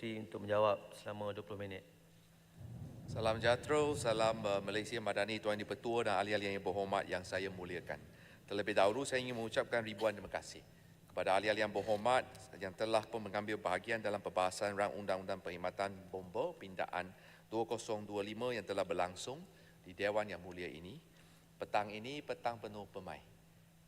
Menteri untuk menjawab selama 20 minit. Salam sejahtera, salam uh, Malaysia Madani, Tuan Yang Dipertua dan ahli-ahli yang berhormat yang saya muliakan. Terlebih dahulu saya ingin mengucapkan ribuan terima kasih kepada ahli-ahli yang berhormat yang telah pun mengambil bahagian dalam perbahasan rang undang-undang perkhidmatan bomba pindaan 2025 yang telah berlangsung di Dewan Yang Mulia ini. Petang ini petang penuh pemai.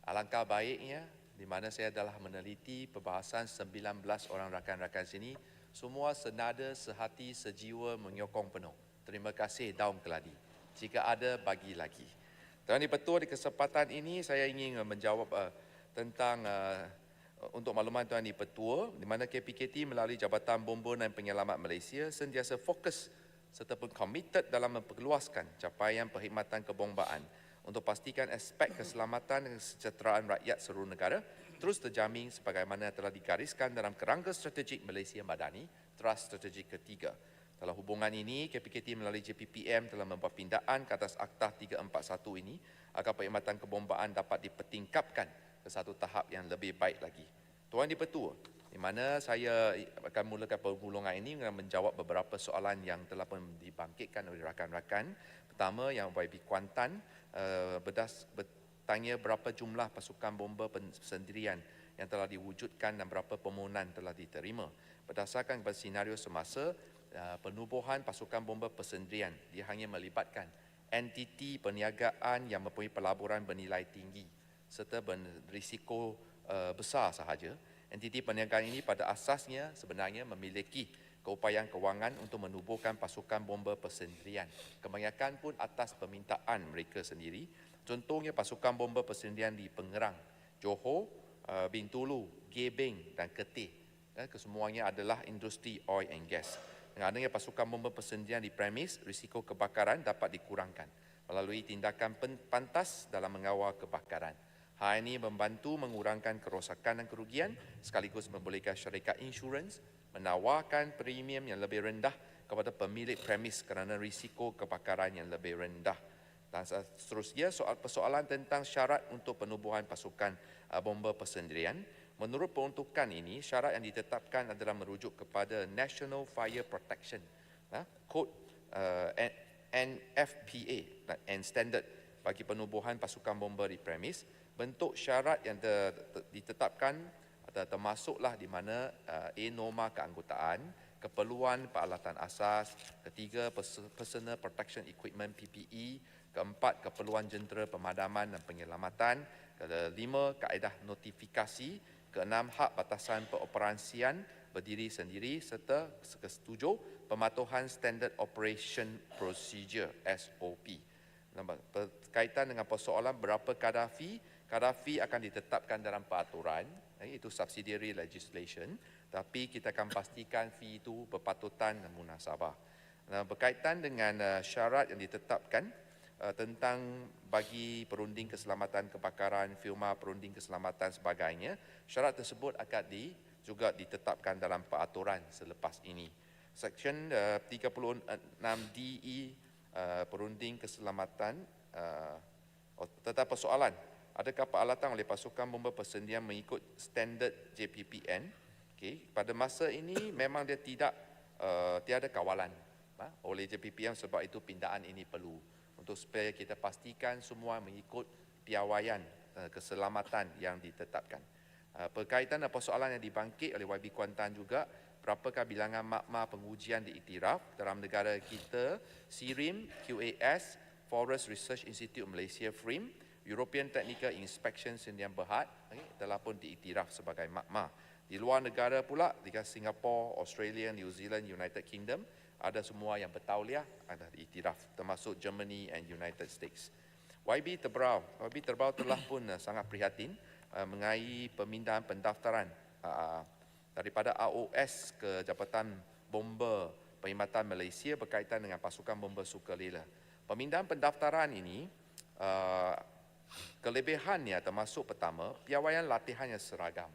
Alangkah baiknya di mana saya adalah meneliti perbahasan 19 orang rakan-rakan sini semua senada, sehati, sejiwa menyokong penuh. Terima kasih Daum Keladi. Jika ada, bagi lagi. Tuan Dipertua di kesempatan ini saya ingin uh, menjawab uh, tentang uh, untuk makluman Tuan Dipertua di mana KPKT melalui Jabatan Bomba dan Penyelamat Malaysia sentiasa fokus serta pun committed dalam memperluaskan capaian perkhidmatan kebombaan untuk pastikan aspek keselamatan dan kesejahteraan rakyat seluruh negara terus terjamin sebagaimana telah digariskan dalam kerangka strategik Malaysia Madani, Trust Strategik Ketiga. Dalam hubungan ini, KPKT melalui JPPM telah membuat pindaan ke atas Aktah 341 ini agar perkhidmatan kebombaan dapat dipertingkapkan ke satu tahap yang lebih baik lagi. Tuan Dipertua, di mana saya akan mulakan permulungan ini dengan menjawab beberapa soalan yang telah pun dibangkitkan oleh rakan-rakan. Pertama, yang YB Kuantan uh, bertanya berapa jumlah pasukan bomba persendirian yang telah diwujudkan dan berapa permohonan telah diterima. Berdasarkan kepada senario semasa, uh, penubuhan pasukan bomba persendirian dia hanya melibatkan entiti perniagaan yang mempunyai pelaburan bernilai tinggi serta berisiko uh, besar sahaja. Entiti perniagaan ini pada asasnya sebenarnya memiliki keupayaan kewangan untuk menubuhkan pasukan bomba persendirian. Kebanyakan pun atas permintaan mereka sendiri. Contohnya pasukan bomba persendirian di Pengerang, Johor, uh, Bintulu, Gebeng dan Ketih. Eh, kesemuanya adalah industri oil and gas. Dengan adanya pasukan bomba persendirian di premis, risiko kebakaran dapat dikurangkan melalui tindakan pantas dalam mengawal kebakaran. Hal ini membantu mengurangkan kerosakan dan kerugian sekaligus membolehkan syarikat insurans menawarkan premium yang lebih rendah kepada pemilik premis kerana risiko kebakaran yang lebih rendah. Dan seterusnya soal persoalan tentang syarat untuk penubuhan pasukan uh, bomba persendirian. Menurut peruntukan ini, syarat yang ditetapkan adalah merujuk kepada National Fire Protection uh, Code uh, NFPA and Standard bagi penubuhan pasukan bomba di premis. Bentuk syarat yang ditetapkan termasuklah di mana A norma keanggotaan, keperluan peralatan asas, ketiga personal protection equipment PPE, keempat keperluan jentera pemadaman dan penyelamatan, kelima kaedah notifikasi, keenam hak batasan peroperasian berdiri sendiri serta kesetujuh pematuhan standard operation procedure SOP. Berkaitan dengan persoalan berapa kadar fee, kadar fee akan ditetapkan dalam peraturan. Eh, itu subsidiary legislation. Tapi kita akan pastikan fee itu berpatutan dan munasabah. Nah, berkaitan dengan uh, syarat yang ditetapkan uh, tentang bagi perunding keselamatan kebakaran, firma perunding keselamatan sebagainya, syarat tersebut akan di, juga ditetapkan dalam peraturan selepas ini. Section uh, 36DE uh, perunding keselamatan uh, oh, tetap persoalan adakah peralatan oleh pasukan bomba persendirian mengikut standard JPPN okay. pada masa ini memang dia tidak uh, tiada kawalan ha? oleh JPPN sebab itu pindaan ini perlu untuk supaya kita pastikan semua mengikut piawaian uh, keselamatan yang ditetapkan uh, berkaitan dengan persoalan yang dibangkit oleh YB Kuantan juga berapakah bilangan makma pengujian diiktiraf dalam negara kita SIRIM, QAS, Forest Research Institute Malaysia, FRIM European Technical Inspection Sdn Berhad okay, telah pun diiktiraf sebagai makma. Di luar negara pula, di Singapura, Australia, New Zealand, United Kingdom, ada semua yang bertauliah ada diiktiraf termasuk Germany and United States. YB Terbrau, YB Terbrau telah pun uh, sangat prihatin uh, mengenai pemindahan pendaftaran uh, daripada AOS ke Jabatan Bomba Perkhidmatan Malaysia berkaitan dengan pasukan bomba sukarela. Pemindahan pendaftaran ini uh, Kelebihannya termasuk pertama, piawaian latihan yang seragam.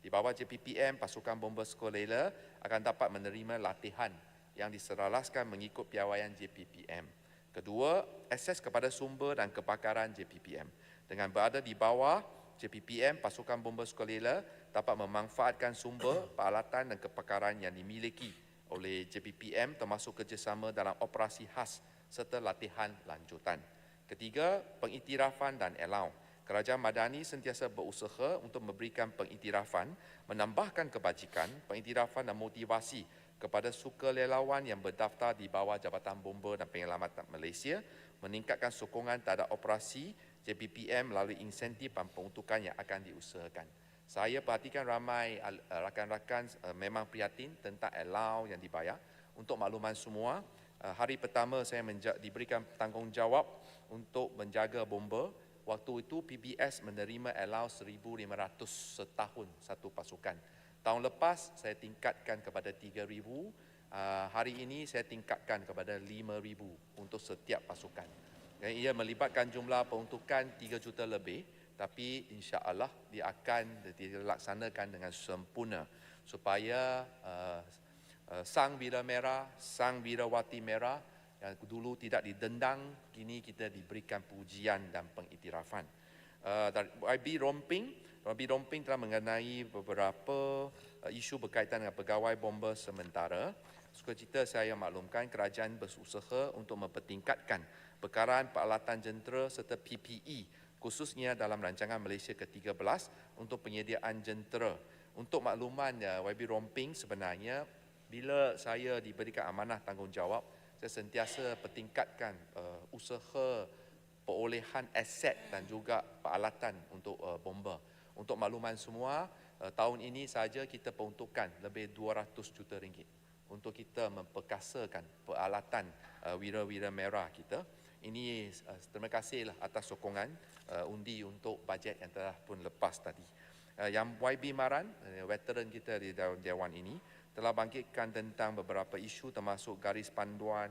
Di bawah JPPM, pasukan bomba sekolah akan dapat menerima latihan yang diseralaskan mengikut piawaian JPPM. Kedua, akses kepada sumber dan kebakaran JPPM. Dengan berada di bawah JPPM, pasukan bomba sekolah dapat memanfaatkan sumber, peralatan dan kebakaran yang dimiliki oleh JPPM termasuk kerjasama dalam operasi khas serta latihan lanjutan. Ketiga, pengiktirafan dan allow. Kerajaan Madani sentiasa berusaha untuk memberikan pengiktirafan, menambahkan kebajikan, pengiktirafan dan motivasi kepada sukarelawan yang berdaftar di bawah Jabatan Bomba dan Penyelamatan Malaysia, meningkatkan sokongan terhadap operasi JPPM melalui insentif dan peruntukan yang akan diusahakan. Saya perhatikan ramai uh, rakan-rakan uh, memang prihatin tentang allow yang dibayar. Untuk makluman semua, uh, hari pertama saya diberikan tanggungjawab untuk menjaga bomba. Waktu itu PBS menerima allow 1,500 setahun satu pasukan. Tahun lepas saya tingkatkan kepada 3,000. Uh, hari ini saya tingkatkan kepada 5,000 untuk setiap pasukan. Dan ia melibatkan jumlah peruntukan 3 juta lebih tapi insya Allah dia akan dilaksanakan dengan sempurna supaya uh, uh, sang bira merah, sang birawati merah yang dulu tidak didendang kini kita diberikan pujian dan pengiktirafan. Uh, dari YB Romping, YB Romping telah mengenai beberapa uh, isu berkaitan dengan pegawai bomba sementara. Sukacita saya maklumkan kerajaan berusaha untuk mempertingkatkan bekaran peralatan jentera serta PPE khususnya dalam rancangan Malaysia ke-13 untuk penyediaan jentera. Untuk makluman YB Romping sebenarnya bila saya diberikan amanah tanggungjawab, saya sentiasa pertingkatkan uh, usaha perolehan aset dan juga peralatan untuk uh, bomba. Untuk makluman semua, uh, tahun ini saja kita peruntukkan lebih 200 juta ringgit untuk kita memperkasakan peralatan uh, wira-wira merah kita. Ini uh, terima kasihlah atas sokongan undi untuk bajet yang telah pun lepas tadi. Yang YB Maran, veteran kita di Dewan ini, telah bangkitkan tentang beberapa isu termasuk garis panduan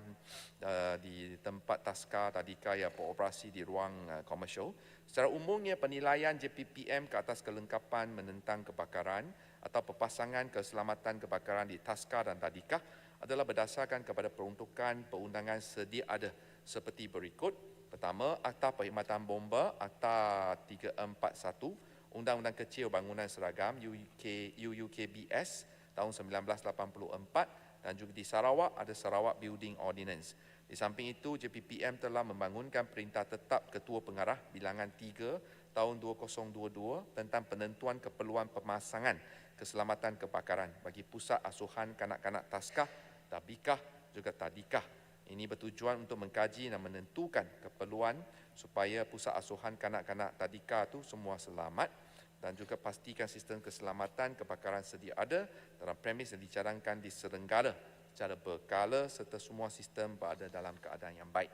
uh, di tempat taska tadika yang beroperasi di ruang uh, komersial. Secara umumnya penilaian JPPM ke atas kelengkapan menentang kebakaran atau perpasangan keselamatan kebakaran di taska dan tadika adalah berdasarkan kepada peruntukan perundangan sedia ada seperti berikut. Pertama, Akta Perkhidmatan Bomba Akta 341, Undang-Undang Kecil Bangunan Seragam UK, UUKBS tahun 1984 dan juga di Sarawak ada Sarawak Building Ordinance. Di samping itu, JPPM telah membangunkan Perintah Tetap Ketua Pengarah Bilangan 3 tahun 2022 tentang penentuan keperluan pemasangan keselamatan kebakaran bagi pusat asuhan kanak-kanak taskah, tabikah juga tadikah. Ini bertujuan untuk mengkaji dan menentukan keperluan supaya pusat asuhan kanak-kanak tadika itu semua selamat dan juga pastikan sistem keselamatan kebakaran sedia ada dalam premis yang dicadangkan di Serenggara secara berkala serta semua sistem berada dalam keadaan yang baik.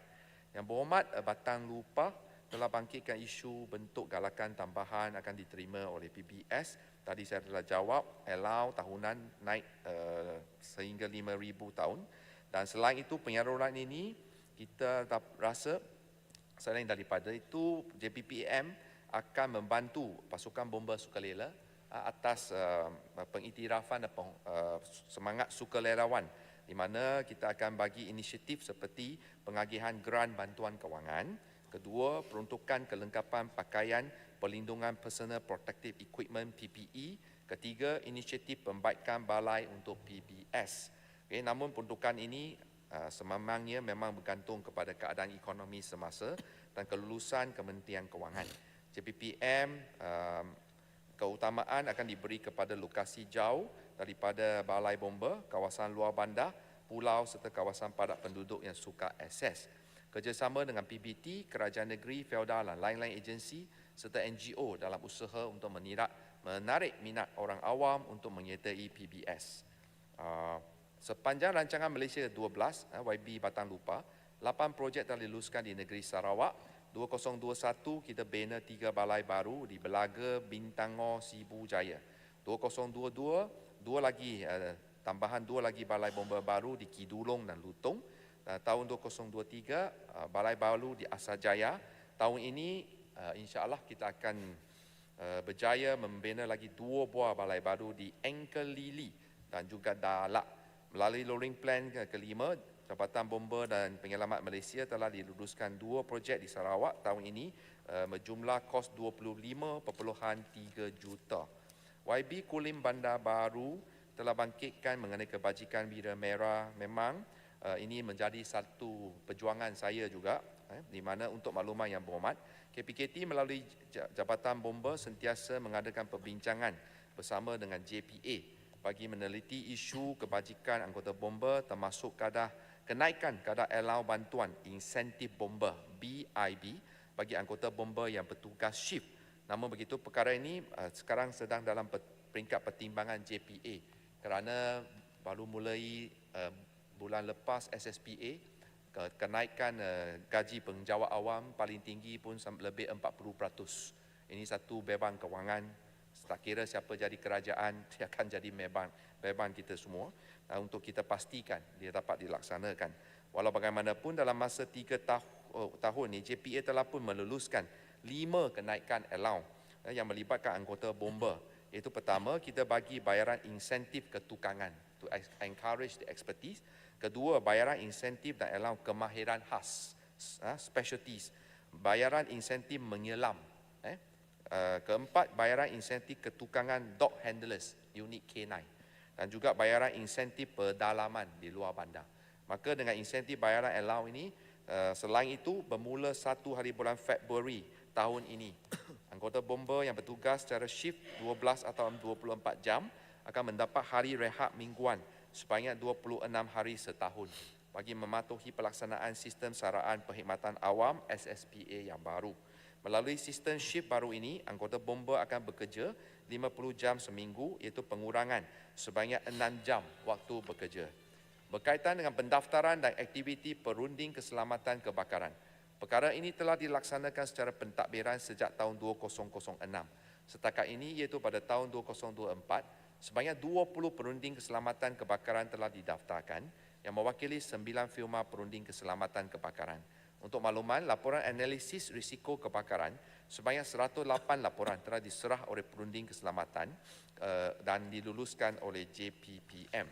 Yang berhormat eh, Batang Lupa telah bangkitkan isu bentuk galakan tambahan akan diterima oleh PBS. Tadi saya telah jawab, allow tahunan naik uh, sehingga 5,000 tahun. Dan selain itu penyaluran ini kita rasa selain daripada itu JPPM akan membantu pasukan bomba sukarela uh, atas uh, pengiktirafan dan uh, semangat sukarelawan di mana kita akan bagi inisiatif seperti pengagihan geran bantuan kewangan, kedua peruntukan kelengkapan pakaian perlindungan personal protective equipment PPE, ketiga inisiatif pembaikan balai untuk PBS. Okay, namun peruntukan ini semamangnya memang bergantung kepada keadaan ekonomi semasa dan kelulusan Kementerian Kewangan. JPPM um, keutamaan akan diberi kepada lokasi jauh daripada balai bomba, kawasan luar bandar, pulau serta kawasan padat penduduk yang suka akses. Kerjasama dengan PBT, kerajaan negeri, feodal dan lain-lain agensi serta NGO dalam usaha untuk menirak, menarik minat orang awam untuk menyertai PBS. Uh, sepanjang rancangan Malaysia 12, uh, YB Batang Lupa, 8 projek telah diluluskan di negeri Sarawak, 2021 kita bina tiga balai baru di Belaga, Bintangor, Sibu Jaya. 2022 dua lagi uh, tambahan dua lagi balai bomba baru di Kidulong dan Lutong. Uh, tahun 2023 uh, balai baru di Asajaya. Tahun ini uh, insya-Allah kita akan uh, berjaya membina lagi dua buah balai baru di Engkel Lili dan juga Dalak. Melalui Loring Plan ke- kelima, Jabatan Bomba dan Penyelamat Malaysia telah diluluskan dua projek di Sarawak tahun ini uh, berjumlah kos 25.3 juta. YB Kulim Bandar Baru telah bangkitkan mengenai kebajikan bira merah memang uh, ini menjadi satu perjuangan saya juga eh, di mana untuk makluman yang berhormat KPKT melalui Ja- Jabatan Bomba sentiasa mengadakan perbincangan bersama dengan JPA bagi meneliti isu kebajikan anggota bomba termasuk kadar kenaikan kadar allow bantuan insentif bomba BIB bagi anggota bomba yang bertugas shift. Namun begitu perkara ini uh, sekarang sedang dalam pe- peringkat pertimbangan JPA kerana baru mulai uh, bulan lepas SSPA ke- kenaikan uh, gaji penjawat awam paling tinggi pun lebih 40%. Ini satu beban kewangan tak kira siapa jadi kerajaan dia akan jadi beban beban kita semua untuk kita pastikan dia dapat dilaksanakan. Walau bagaimanapun dalam masa tiga oh, tahun ini JPA telah pun meluluskan lima kenaikan allow eh, yang melibatkan anggota bomba. Iaitu pertama kita bagi bayaran insentif ketukangan to encourage the expertise. Kedua bayaran insentif dan allow kemahiran khas uh, specialties. Bayaran insentif menyelam eh, Uh, keempat, bayaran insentif ketukangan dog handlers unit K9 dan juga bayaran insentif pedalaman di luar bandar. Maka dengan insentif bayaran allow ini, uh, selain itu bermula 1 hari bulan Februari tahun ini, anggota bomba yang bertugas secara shift 12 atau 24 jam akan mendapat hari rehat mingguan sebanyak 26 hari setahun bagi mematuhi pelaksanaan sistem saraan perkhidmatan awam SSPA yang baru. Melalui sistem shift baru ini, anggota bomba akan bekerja 50 jam seminggu iaitu pengurangan sebanyak 6 jam waktu bekerja. Berkaitan dengan pendaftaran dan aktiviti perunding keselamatan kebakaran. Perkara ini telah dilaksanakan secara pentadbiran sejak tahun 2006. Setakat ini iaitu pada tahun 2024, sebanyak 20 perunding keselamatan kebakaran telah didaftarkan yang mewakili 9 firma perunding keselamatan kebakaran. Untuk makluman, laporan analisis risiko kebakaran sebanyak 108 laporan telah diserah oleh perunding keselamatan uh, dan diluluskan oleh JPPM.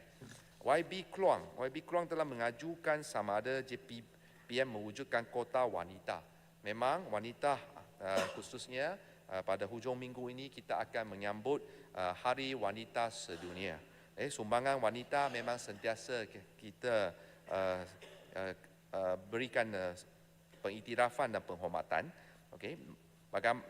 YB Keluang, YB Keluang telah mengajukan sama ada JPPM mewujudkan kota wanita. Memang wanita uh, khususnya uh, pada hujung minggu ini kita akan menyambut uh, Hari Wanita Sedunia. Eh, sumbangan wanita memang sentiasa kita uh, uh, uh, berikan uh, pengiktirafan dan penghormatan. Okey.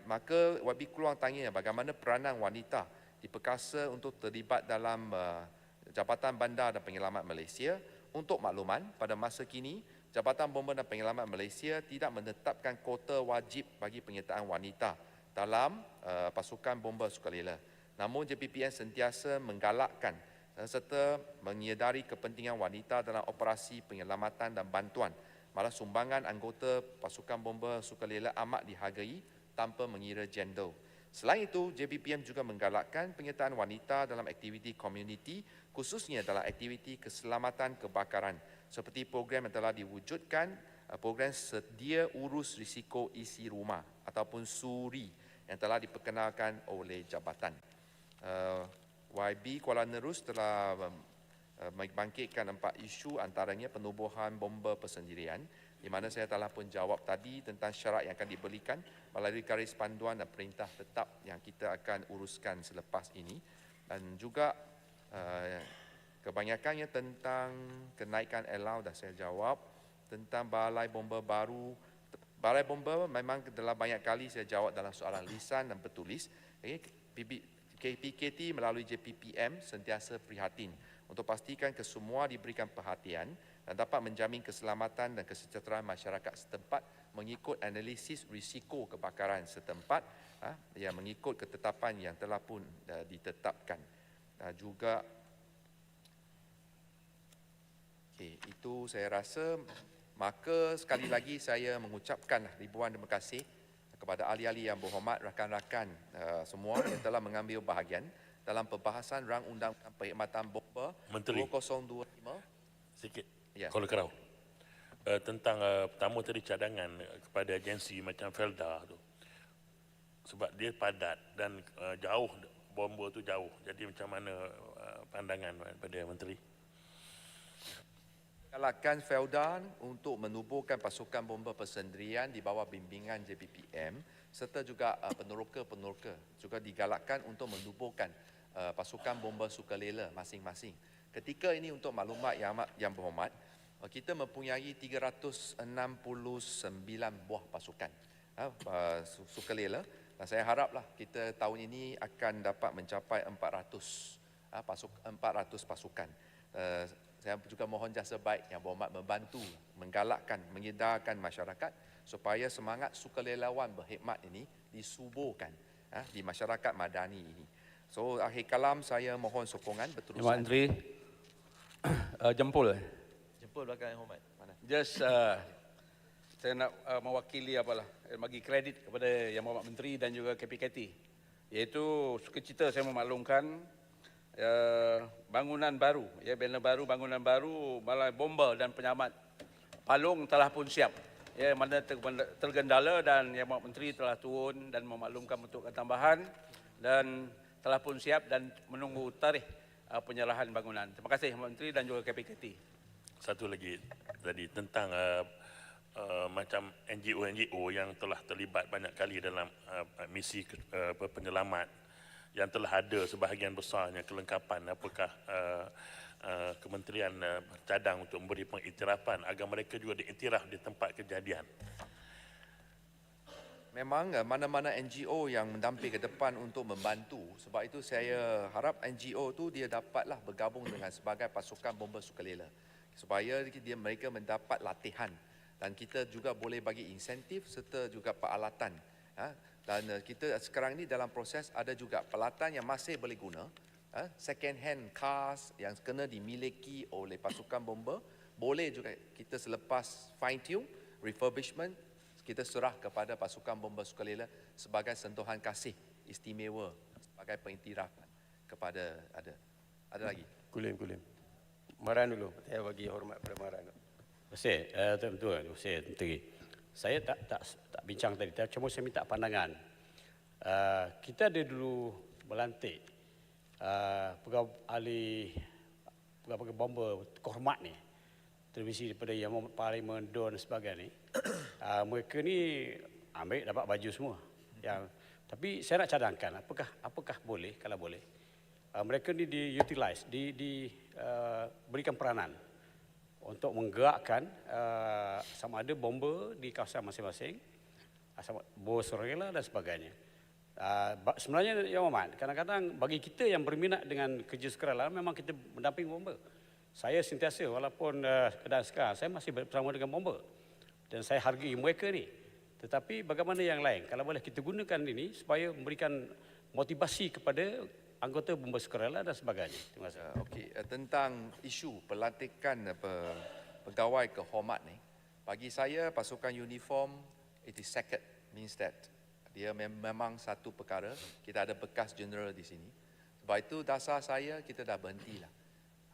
Maka YB Keluang tanya bagaimana peranan wanita diperkasa untuk terlibat dalam uh, Jabatan Bandar dan Penyelamat Malaysia. Untuk makluman, pada masa kini, Jabatan Bomba dan Penyelamat Malaysia tidak menetapkan kota wajib bagi penyertaan wanita dalam uh, pasukan bomba sukarela. Namun JPPN sentiasa menggalakkan uh, serta menyedari kepentingan wanita dalam operasi penyelamatan dan bantuan Malah sumbangan anggota pasukan bomba sukarela amat dihargai tanpa mengira gender. Selain itu, JBPM juga menggalakkan penyertaan wanita dalam aktiviti komuniti khususnya dalam aktiviti keselamatan kebakaran seperti program yang telah diwujudkan uh, program sedia urus risiko isi rumah ataupun SURI yang telah diperkenalkan oleh jabatan. Uh, YB Kuala Nerus telah uh, membangkitkan empat isu antaranya penubuhan bomba persendirian di mana saya telah pun jawab tadi tentang syarat yang akan diberikan melalui garis panduan dan perintah tetap yang kita akan uruskan selepas ini. Dan juga uh, kebanyakannya tentang kenaikan allow dah saya jawab tentang balai bomba baru. Balai bomba memang telah banyak kali saya jawab dalam soalan lisan dan bertulis. Okay. KPKT melalui JPPM sentiasa prihatin untuk pastikan kesemua diberikan perhatian dan dapat menjamin keselamatan dan kesejahteraan masyarakat setempat mengikut analisis risiko kebakaran setempat ha, yang mengikut ketetapan yang telah pun uh, ditetapkan. Uh, juga okay, itu saya rasa maka sekali lagi saya mengucapkan ribuan terima kasih kepada ahli-ahli yang berhormat rakan-rakan uh, semua yang telah mengambil bahagian dalam perbahasan rang undang-undang perkhidmatan bomba Menteri. 2025 sikit. Ya. Kalau kerau. Uh, tentang uh, pertama tadi cadangan uh, kepada agensi macam Felda tu. Sebab dia padat dan uh, jauh bomba tu jauh. Jadi macam mana uh, pandangan pada menteri? Galakkan Feldan untuk menubuhkan pasukan bomba persendirian di bawah bimbingan JPPM serta juga uh, peneroka-peneroka juga digalakkan untuk menubuhkan uh, pasukan bomba sukarela masing-masing. Ketika ini untuk maklumat yang amat yang berhormat, uh, kita mempunyai 369 buah pasukan uh, uh, su- sukarela dan saya haraplah kita tahun ini akan dapat mencapai 400 uh, pasuk 400 pasukan. Uh, saya juga mohon jasa baik yang berhormat membantu, menggalakkan, mengedarkan masyarakat supaya semangat sukarelawan berkhidmat ini disuburkan ah, di masyarakat madani ini. So akhir kalam saya mohon sokongan Yang berterusan. Menteri, uh, jempol. Jempol belakang yang hormat. Mana? Just uh, saya nak uh, mewakili apalah, eh, bagi kredit kepada Yang Mohd Menteri dan juga KPKT. Iaitu sukacita saya memaklumkan uh, bangunan baru, ya banner baru, bangunan baru, balai bomba dan penyamat palung telah pun siap. Ya, mana ter- tergendala dan Yang Mohd Menteri telah turun dan memaklumkan bentuk tambahan dan telah pun siap dan menunggu tarikh uh, penyerahan bangunan. Terima kasih Menteri dan juga KPKT. Satu lagi tadi tentang uh, uh, macam NGO-NGO yang telah terlibat banyak kali dalam uh, misi uh, penyelamat yang telah ada sebahagian besarnya kelengkapan apakah uh, uh, kementerian uh, cadang untuk memberi pengiktirafan agar mereka juga diiktiraf di tempat kejadian. Memang eh, mana-mana NGO yang mendamping ke depan untuk membantu. Sebab itu saya harap NGO tu dia dapatlah bergabung dengan sebagai pasukan bomba sukarela. Supaya dia mereka mendapat latihan dan kita juga boleh bagi insentif serta juga peralatan. Ha? Dan eh, kita sekarang ni dalam proses ada juga peralatan yang masih boleh guna. Ha? Second hand cars yang kena dimiliki oleh pasukan bomba. Boleh juga kita selepas fine tune, refurbishment, kita serah kepada pasukan bomba sukarela sebagai sentuhan kasih istimewa sebagai pengiktirafan kepada ada ada lagi Kulim, kulim. Maran dulu. Saya bagi hormat pada Maran. Terima kasih, uh, Tuan Terima kasih, Menteri. Saya tak tak tak bincang tadi, tapi cuma saya minta pandangan. Uh, kita ada dulu melantik uh, pegawai ahli pegawai bomba kehormat ni, televisi daripada Yang Parlimen, DON dan sebagainya ni. Uh, mereka ni ambil dapat baju semua. Yang tapi saya nak cadangkan apakah apakah boleh kalau boleh uh, mereka ni diutilize, di, di uh, berikan peranan untuk menggerakkan uh, sama ada bomba di kawasan masing-masing, sama bos rela dan sebagainya. Uh, sebenarnya Yang Muhammad, kadang-kadang bagi kita yang berminat dengan kerja sukarela memang kita mendamping bomba. Saya sentiasa walaupun uh, keadaan sekarang saya masih bersama dengan bomba dan saya hargai mereka ni. Tetapi bagaimana yang lain? Kalau boleh kita gunakan ini supaya memberikan motivasi kepada anggota bomba sukarela dan sebagainya. Terima kasih. uh, okey uh, tentang isu pelantikan uh, pe- pegawai kehormat ni bagi saya pasukan uniform it is sacred means that dia mem- memang satu perkara kita ada bekas general di sini sebab itu dasar saya kita dah berhentilah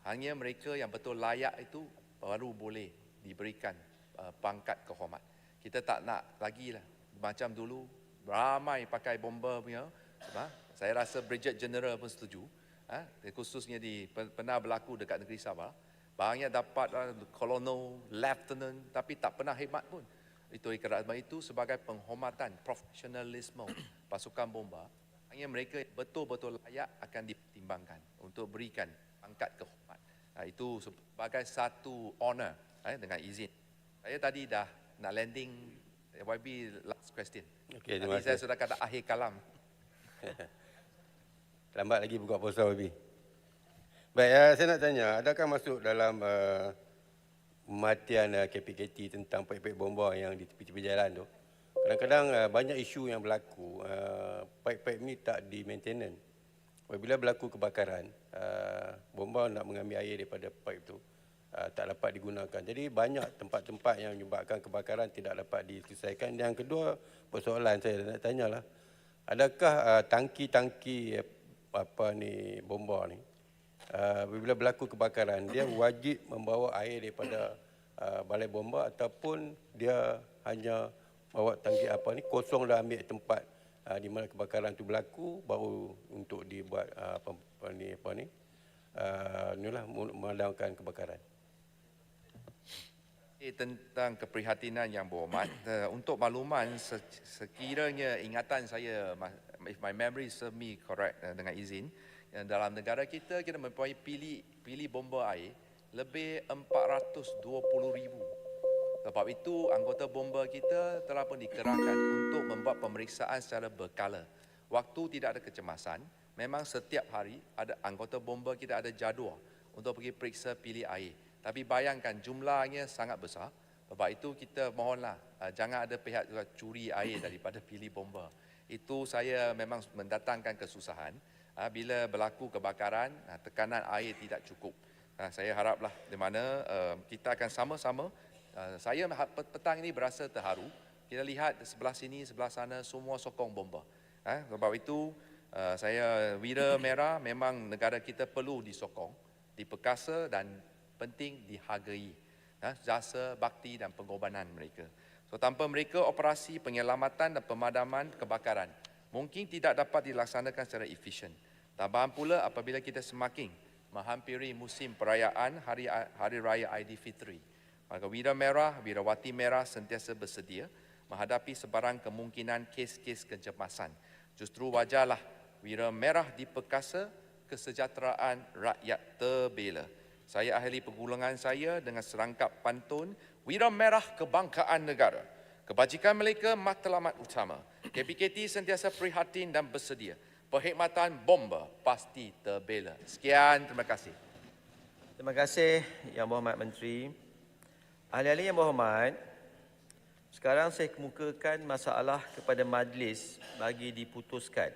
hanya mereka yang betul layak itu baru boleh diberikan uh, pangkat kehormat. Kita tak nak lagi lah macam dulu ramai pakai bomba punya. Ha? Saya rasa Brigadier General pun setuju. Ha? Khususnya di pernah berlaku dekat negeri Sabah. Banyak dapat uh, colonel, lieutenant tapi tak pernah hebat pun. Itu kerana itu sebagai penghormatan profesionalisme pasukan bomba. Hanya mereka betul-betul layak akan dipertimbangkan untuk berikan pangkat kehormat. Ha, itu sebagai satu honor eh, dengan izin. Saya tadi dah nak landing eh, YB last question. Okey, Tadi saya sudah kata akhir kalam. Lambat lagi buka puasa lebih. Baik, uh, saya nak tanya, adakah masuk dalam uh, kematian uh, KPKT tentang paip-paip bomba yang di tepi-tepi jalan tu? Kadang-kadang uh, banyak isu yang berlaku, uh, paip-paip ni tak di maintenance. Apabila berlaku kebakaran, uh, bomba nak mengambil air daripada paip tu, uh, tak dapat digunakan. Jadi banyak tempat-tempat yang menyebabkan kebakaran tidak dapat diselesaikan. Yang kedua, persoalan saya nak tanyalah, adakah uh, tangki-tangki uh, apa ni bomba ni uh, bila berlaku kebakaran dia wajib membawa air daripada uh, balai bomba ataupun dia hanya bawa tangki apa ni kosong dah ambil tempat uh, di mana kebakaran tu berlaku baru untuk dibuat uh, apa, apa ni apa ni uh, inilah memadamkan kebakaran tentang keprihatinan yang berhormat, uh, untuk makluman se- sekiranya ingatan saya, if my memory serve me correct uh, dengan izin, yang dalam negara kita kita mempunyai pilih pilih bomba air lebih 420 ribu. Sebab itu anggota bomba kita telah pun dikerahkan untuk membuat pemeriksaan secara berkala. Waktu tidak ada kecemasan, memang setiap hari ada anggota bomba kita ada jadual untuk pergi periksa pilih air. Tapi bayangkan jumlahnya sangat besar. Sebab itu kita mohonlah uh, jangan ada pihak juga curi air daripada pilih bomba. Itu saya memang mendatangkan kesusahan uh, bila berlaku kebakaran, uh, tekanan air tidak cukup. Uh, saya haraplah di mana uh, kita akan sama-sama uh, saya pet- petang ini berasa terharu. Kita lihat sebelah sini, sebelah sana semua sokong bomba. Uh, sebab itu uh, saya Wira Merah memang negara kita perlu disokong, diperkasa dan penting dihargai ha, jasa, bakti dan pengorbanan mereka. So tanpa mereka operasi penyelamatan dan pemadaman kebakaran mungkin tidak dapat dilaksanakan secara efisien. Tambahan pula apabila kita semakin menghampiri musim perayaan Hari Hari Raya Aidilfitri. Maka Wira Merah, Wirawati Merah sentiasa bersedia menghadapi sebarang kemungkinan kes-kes kecemasan. Justru wajarlah Wira Merah diperkasa kesejahteraan rakyat terbela. Saya akhiri pergulungan saya dengan serangkap pantun Wira Merah Kebanggaan Negara. Kebajikan mereka matlamat utama. KPKT sentiasa prihatin dan bersedia. Perkhidmatan bomba pasti terbela. Sekian, terima kasih. Terima kasih Yang Berhormat Menteri. Ahli-ahli Yang Berhormat, sekarang saya kemukakan masalah kepada majlis bagi diputuskan.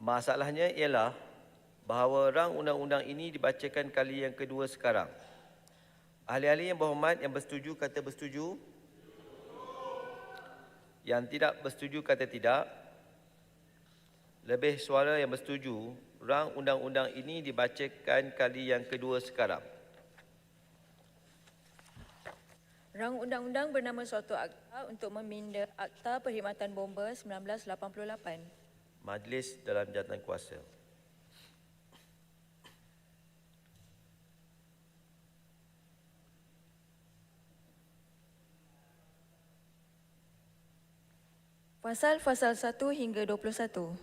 Masalahnya ialah bahawa rang undang-undang ini dibacakan kali yang kedua sekarang. Ahli-ahli yang berhormat yang bersetuju kata bersetuju. Yang tidak bersetuju kata tidak. Lebih suara yang bersetuju, rang undang-undang ini dibacakan kali yang kedua sekarang. Rang undang-undang bernama suatu akta untuk meminda Akta Perkhidmatan Bomba 1988. Majlis dalam jawatan kuasa. Pasal-pasal 1 hingga 21.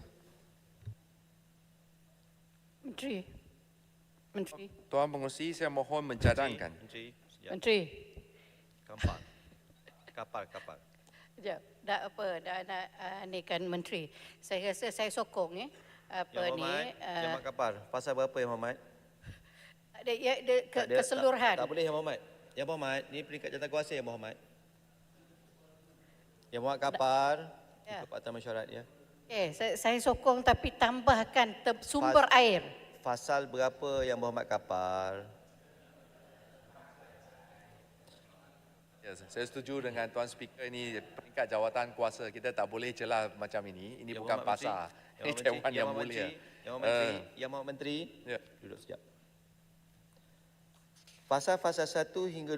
Menteri. Menteri. Tuan Pengerusi, saya mohon mencadangkan. Menteri. Menteri. Kapal. Kapal, kapal. Sekejap. Dah apa, dah nak uh, ni kan Menteri. Saya rasa saya sokong eh. Apa Yang ni. Yang Uh, Berhormat kapal. Pasal berapa Yang Berhormat? ada, ya, ada ke, ada- keseluruhan. Tak, tak boleh Yang Berhormat. Yang Berhormat, ni peringkat jawatan kuasa Yang Berhormat. Yang Berhormat kapal. Ya. Ikut Pakatan Mesyuarat ya. Eh, saya, saya sokong tapi tambahkan te- sumber Pas- air. Pasal berapa Yang Berhormat kapal? Ya, saya setuju dengan Tuan Speaker ini peringkat jawatan kuasa. Kita tak boleh celah macam ini. Ini Yang bukan Berhormat Menteri, pasar. Yang Ini Dewan Menteri, Yang Berhormat Mulia. Yang Menteri, Eh, Yang Menteri. Ya. Duduk sekejap. Pasal-pasal 1 hingga